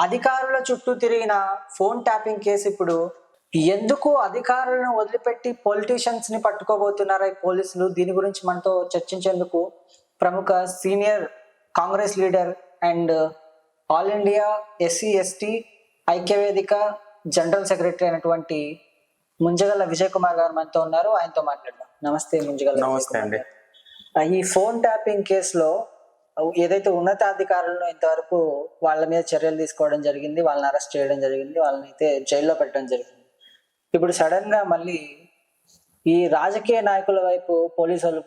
అధికారుల చుట్టూ తిరిగిన ఫోన్ ట్యాపింగ్ కేసు ఇప్పుడు ఎందుకు అధికారులను వదిలిపెట్టి పొలిటీషియన్స్ని పట్టుకోబోతున్నారా పోలీసులు? దీని గురించి మనతో చర్చించేందుకు ప్రముఖ senior Congress leader and All India SC ST Aikyavedika general secretary అయినటువంటి ముంజగల విజయ్ కుమార్ గారు మనతో ఉన్నారు. ఆయనతో మాట్లాడదాం. నమస్తే ముంజగల విజయ్ నమస్తే అండి. ఈ ఫోన్ ట్యాపింగ్ కేసులో ఏదైతే ఉన్నతాధికారులను ఇంతవరకు వాళ్ళ మీద చర్యలు తీసుకోవడం జరిగింది వాళ్ళని అరెస్ట్ చేయడం జరిగింది వాళ్ళని అయితే జైల్లో పెట్టడం జరిగింది. ఇప్పుడు సడన్గా మళ్ళీ ఈ రాజకీయ నాయకుల వైపు పోలీసు వాళ్ళు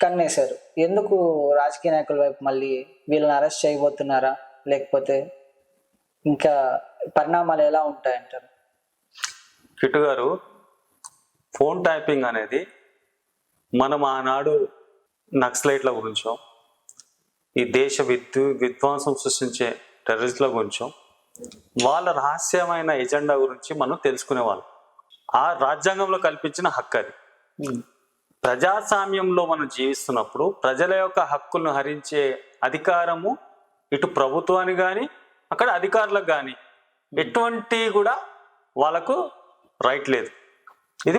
కన్నేశారు. ఎందుకు రాజకీయ నాయకుల వైపు మళ్ళీ వీళ్ళని అరెస్ట్ చేయబోతున్నారా? లేకపోతే ఇంకా పరిణామాలు ఎలా ఉంటాయంటారు? కిట్టు గారు ఫోన్ టైపింగ్ అనేది మనం ఆనాడు నక్సలైట్ల గురించో ఈ దేశ విద్యు విధ్వంసం సృష్టించే టెర్రరిస్ట్ల గురించో వాళ్ళ రహస్యమైన ఎజెండా గురించి మనం తెలుసుకునేవాళ్ళం. ఆ రాజ్యాంగంలో కల్పించిన హక్కు అది. ప్రజాస్వామ్యంలో మనం జీవిస్తున్నప్పుడు ప్రజల యొక్క హక్కులను హరించే అధికారము ఇటు ప్రభుత్వానికి కానీ అక్కడ అధికారులకు కానీ ఎటువంటి కూడా వాళ్ళకు రైట్ లేదు. ఇది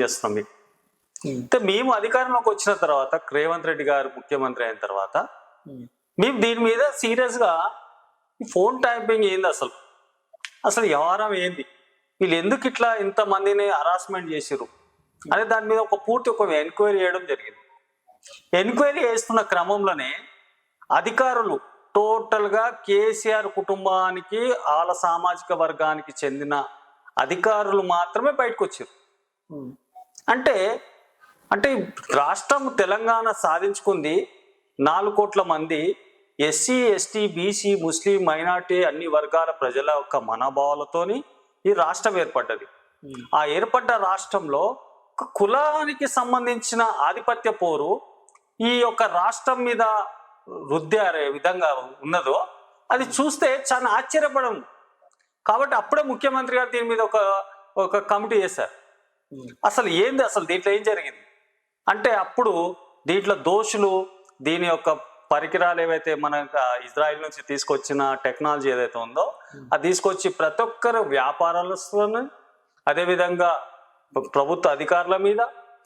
చేస్తున్నాం మీకు అయితే మేము అధికారంలోకి వచ్చిన తర్వాత రేవంత్ రెడ్డి గారు ముఖ్యమంత్రి అయిన తర్వాత మేము దీని మీద సీరియస్గా ఫోన్ టైపింగ్ ఏంది అసలు? అసలు వ్యవహారం ఏంది? వీళ్ళు ఎందుకు ఇట్లా ఇంతమందిని హరాస్మెంట్ చేసిర్రు? అనే దాని మీద ఒక పూర్తి ఒక ఎంక్వైరీ చేయడం జరిగింది. ఎంక్వైరీ చేస్తున్న క్రమంలోనే అధికారులు టోటల్గా కేసీఆర్ కుటుంబానికి వాళ్ళ సామాజిక వర్గానికి చెందిన అధికారులు మాత్రమే బయటకు వచ్చారు అంటే అంటే రాష్ట్రం తెలంగాణ సాధించుకుంది నాలుగు కోట్ల మంది SC ST BC Muslim minority అన్ని వర్గాల ప్రజల యొక్క మనోభావాలతోని ఈ రాష్ట్రం ఏర్పడ్డది. ఆ ఏర్పడ్డ రాష్ట్రంలో కులానికి సంబంధించిన ఆధిపత్య పోరు ఈ యొక్క రాష్ట్రం మీద రుద్దారే విధంగా ఉన్నదో అది చూస్తే చాలా ఆశ్చర్యపడం. కాబట్టి అప్పుడే ముఖ్యమంత్రి గారు దీని మీద ఒక ఒక కమిటీ చేశారు. అసలు ఏంది అసలు దీంట్లో ఏం జరిగింది? అంటే అప్పుడు దీంట్లో దోషులు దీని యొక్క పరికరాలు ఏవైతే మన ఇజ్రాయిల్ నుంచి తీసుకొచ్చిన టెక్నాలజీ ఏదైతే ఉందో అది తీసుకొచ్చి ప్రతి ఒక్కరు వ్యాపారాలస్తులను అదేవిధంగా ప్ర- ప్రభుత్వ అధికారుల మీద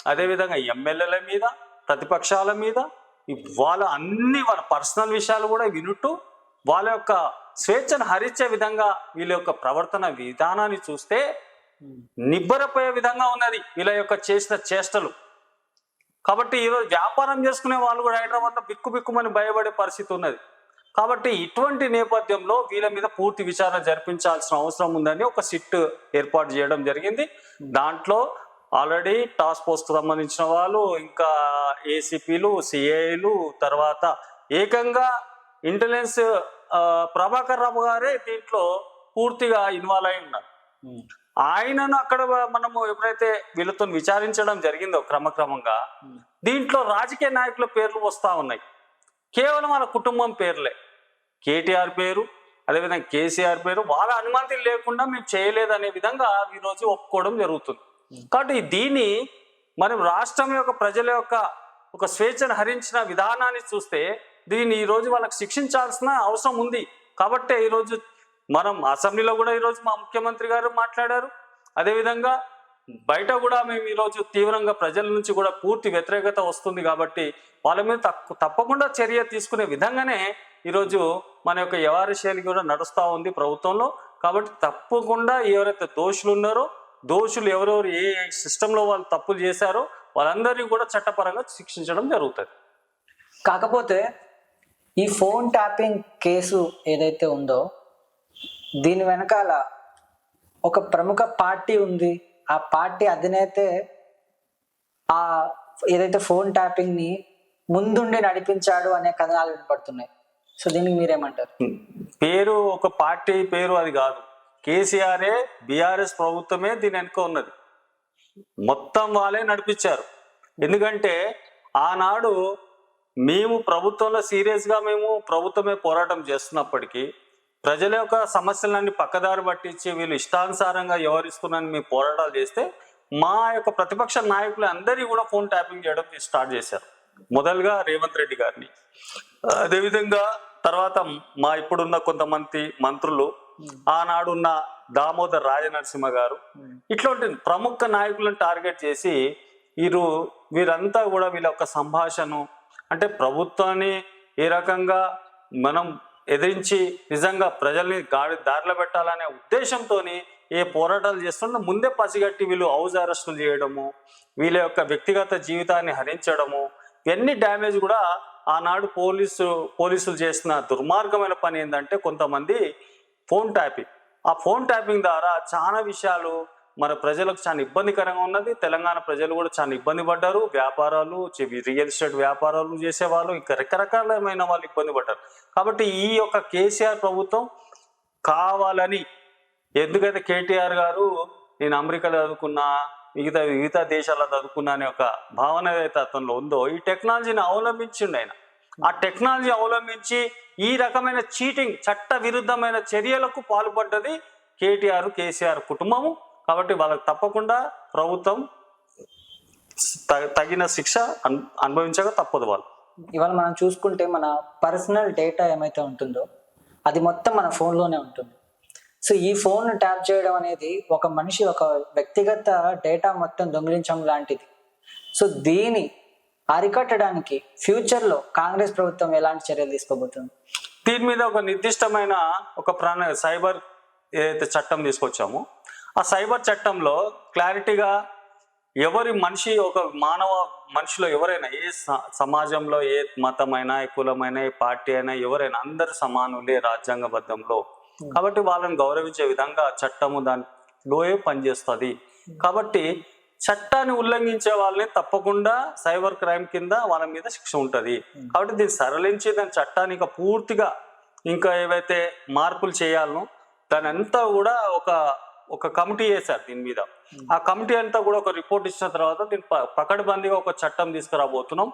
అదేవిధంగా ఎమ్మెల్యేల మీద ప్రతిపక్షాల మీద వాళ్ళ అన్ని వాళ్ళ పర్సనల్ విషయాలు కూడా వినుట్టు వాళ్ళ యొక్క స్వేచ్ఛను హరించే విధంగా వీళ్ళ యొక్క ప్రవర్తన విధానాన్ని చూస్తే నిబ్బరపోయే విధంగా ఉన్నది వీళ్ళ యొక్క చేసిన చేష్టలు. కాబట్టి ఈరోజు వ్యాపారం చేసుకునే వాళ్ళు కూడా హైదరాబాద్లో బిక్కు బిక్కుమని భయపడే పరిస్థితి ఉన్నది. కాబట్టి ఇటువంటి నేపథ్యంలో వీళ్ళ మీద పూర్తి విచారణ జరిపించాల్సిన అవసరం ఉందని ఒక సిట్ ఏర్పాటు చేయడం జరిగింది. దాంట్లో ఆల్రెడీ టాస్క్ ఫోర్స్కి సంబంధించిన వాళ్ళు ఇంకా ఏసీపీలు సిఐలు తర్వాత ఏకంగా ఇంటెలిజెన్స్ ప్రభాకర్ రావు గారే దీంట్లో పూర్తిగా ఇన్వాల్వ్ అయి ఉన్నారు. ఆయనను అక్కడ మనము ఎప్పుడైతే వీళ్ళతో విచారించడం జరిగిందో క్రమక్రమంగా దీంట్లో రాజకీయ నాయకుల పేర్లు వస్తా ఉన్నాయి. కేవలం వాళ్ళ కుటుంబం పేర్లే. కేటీఆర్ పేరు అదేవిధంగా కేసీఆర్ పేరు వాళ్ళ అనుమతి లేకుండా మేము చేయలేదనే విధంగా ఈరోజు ఒప్పుకోవడం జరుగుతుంది. కాబట్టి దీన్ని మనం రాష్ట్రం యొక్క ప్రజల యొక్క ఒక స్వేచ్ఛను హరించిన విధానాన్ని చూస్తే దీన్ని ఈ రోజు వాళ్ళకి శిక్షించాల్సిన అవసరం ఉంది. కాబట్టే ఈరోజు మనం అసెంబ్లీలో కూడా ఈరోజు మా ముఖ్యమంత్రి గారు మాట్లాడారు. అదేవిధంగా బయట కూడా మేము ఈరోజు తీవ్రంగా ప్రజల నుంచి కూడా పూర్తి వ్యతిరేకత వస్తుంది కాబట్టి వాళ్ళ మీద తక్కు- తప్పకుండా చర్య తీసుకునే విధంగానే ఈరోజు మన యొక్క వ్యవహార శైలి కూడా నడుస్తూ ఉంది ప్రభుత్వంలో. కాబట్టి తప్పకుండా ఎవరైతే దోషులు ఉన్నారో దోషులు ఎవరెవరు ఏ సిస్టంలో వాళ్ళు తప్పులు చేశారో వాళ్ళందరినీ కూడా చట్టపరంగా శిక్షించడం జరుగుతుంది. కాకపోతే ఈ ఫోన్ ట్యాపింగ్ కేసు ఏదైతే ఉందో దీని వెనకాల ఒక ప్రముఖ పార్టీ ఉంది. ఆ పార్టీ అధినేతే ఆ ఏదైతే ఫోన్ ట్యాపింగ్ని ముందుండి నడిపించాడు అనే కథనాలు వినపడుతున్నాయి. సో దీనికి మీరేమంటారు? పేరు ఒక పార్టీ పేరు అది కాదు. కేసీఆరే బీఆర్ఎస్ ప్రభుత్వమే దీని వెనుక ఉన్నది. మొత్తం వాళ్ళే నడిపించారు. ఎందుకంటే ఆనాడు మేము ప్రభుత్వంలో సీరియస్గా మేము ప్రభుత్వమే పోరాటం చేస్తున్నప్పటికీ ప్రజల యొక్క సమస్యలన్నీ పక్కదారి పట్టించి వీళ్ళు ఇష్టానుసారంగా వ్యవహరిస్తున్నారని మేము పోరాటాలు చేస్తే మా యొక్క ప్రతిపక్ష నాయకులు అందరికీ కూడా ఫోన్ ట్యాపింగ్ చేయడం స్టార్ట్ చేశారు. మొదలుగా రేవంత్ రెడ్డి గారిని. అదేవిధంగా తర్వాత మా ఇప్పుడున్న కొంతమంది మంత్రులు ఆనాడున్న దామోదర్ రాజనరసింహ గారు ఇట్లాంటి ప్రముఖ నాయకులను టార్గెట్ చేసి వీరు వీరంతా కూడా వీళ్ళ యొక్క సంభాషణ అంటే ప్రభుత్వాన్ని ఏ రకంగా మనం ఎదిరించి నిజంగా ప్రజల్ని గాడి దారిలో పెట్టాలనే ఉద్దేశంతో ఏ పోరాటాలు చేస్తున్నా ముందే పసిగట్టి వీళ్ళు హౌస్ అరెస్టులు చేయడము వీళ్ళ యొక్క వ్యక్తిగత జీవితాన్ని హరించడము ఇవన్నీ డ్యామేజ్ కూడా ఆనాడు పోలీసు పోలీసులు చేసిన దుర్మార్గమైన పని ఏంటంటే కొంతమంది ఫోన్ ట్యాపింగ్. ఆ ఫోన్ ట్యాపింగ్ ద్వారా చాలా విషయాలు మన ప్రజలకు చాలా ఇబ్బందికరంగా ఉన్నది. తెలంగాణ ప్రజలు కూడా చాలా ఇబ్బంది పడ్డారు. వ్యాపారాలు రియల్ ఎస్టేట్ వ్యాపారాలు చేసేవాళ్ళు ఇంకా రకరకాలమైన వాళ్ళు ఇబ్బంది పడ్డారు. కాబట్టి ఈ యొక్క కేసీఆర్ ప్రభుత్వం కావాలని ఎందుకైతే కేటీఆర్ గారు నేను అమెరికాలో చదువుకున్నా మిగతా మిగతా దేశాల్లో చదువుకున్నా అనే ఒక భావన ఏదైతే అతనిలో ఉందో ఈ టెక్నాలజీని అవలంబించిండు ఆయన. ఆ టెక్నాలజీ అవలంబించి ఈ రకమైన చీటింగ్ చట్ట విరుద్ధమైన చర్యలకు పాల్పడ్డది కేటీఆర్ కేసీఆర్ కుటుంబము. కాబట్టి వాళ్ళకి తప్పకుండా ప్రభుత్వం తగిన శిక్ష అన్- అనుభవించక తప్పదు వాళ్ళు. ఇవాళ మనం చూసుకుంటే మన పర్సనల్ డేటా ఏమైతే ఉంటుందో అది మొత్తం మన ఫోన్లోనే ఉంటుంది. సో ఈ ఫోన్ ట్యాప్ చేయడం అనేది ఒక మనిషి ఒక వ్యక్తిగత డేటా మొత్తం దొంగిలించడం లాంటిది. సో దీని అరికట్టడానికి ఫ్యూచర్లో కాంగ్రెస్ ప్రభుత్వం ఎలాంటి చర్యలు తీసుకోబోతుంది? దీని మీద ఒక నిర్దిష్టమైన ఒక ప్రాణ సైబర్ ఏదైతే చట్టం తీసుకొచ్చామో ఆ సైబర్ చట్టంలో క్లారిటీగా ఎవరి మనిషి ఒక మానవ మనిషిలో ఎవరైనా ఏ సమాజంలో ఏ మతమైనా ఏ కులమైనా ఏ పార్టీ అయినా ఎవరైనా అందరు సమానులే రాజ్యాంగబద్ధంలో. కాబట్టి వాళ్ళని గౌరవించే విధంగా చట్టము దానిలోయే పనిచేస్తుంది. కాబట్టి చట్టాన్ని ఉల్లంఘించే వాళ్ళని తప్పకుండా సైబర్ క్రైమ్ కింద వాళ్ళ మీద శిక్ష ఉంటుంది. కాబట్టి దీన్ని సరళించి దాని చట్టాన్ని ఇంకా పూర్తిగా ఇంకా ఏవైతే మార్పులు చేయాలనో దాని అంతా కూడా ఒక ఒక కమిటీ వేశారు దీని మీద. ఆ కమిటీ అంతా కూడా ఒక రిపోర్ట్ ఇచ్చిన తర్వాత దీన్ని ప- పకడ్బందీగా ఒక చట్టం తీసుకురాబోతున్నాం.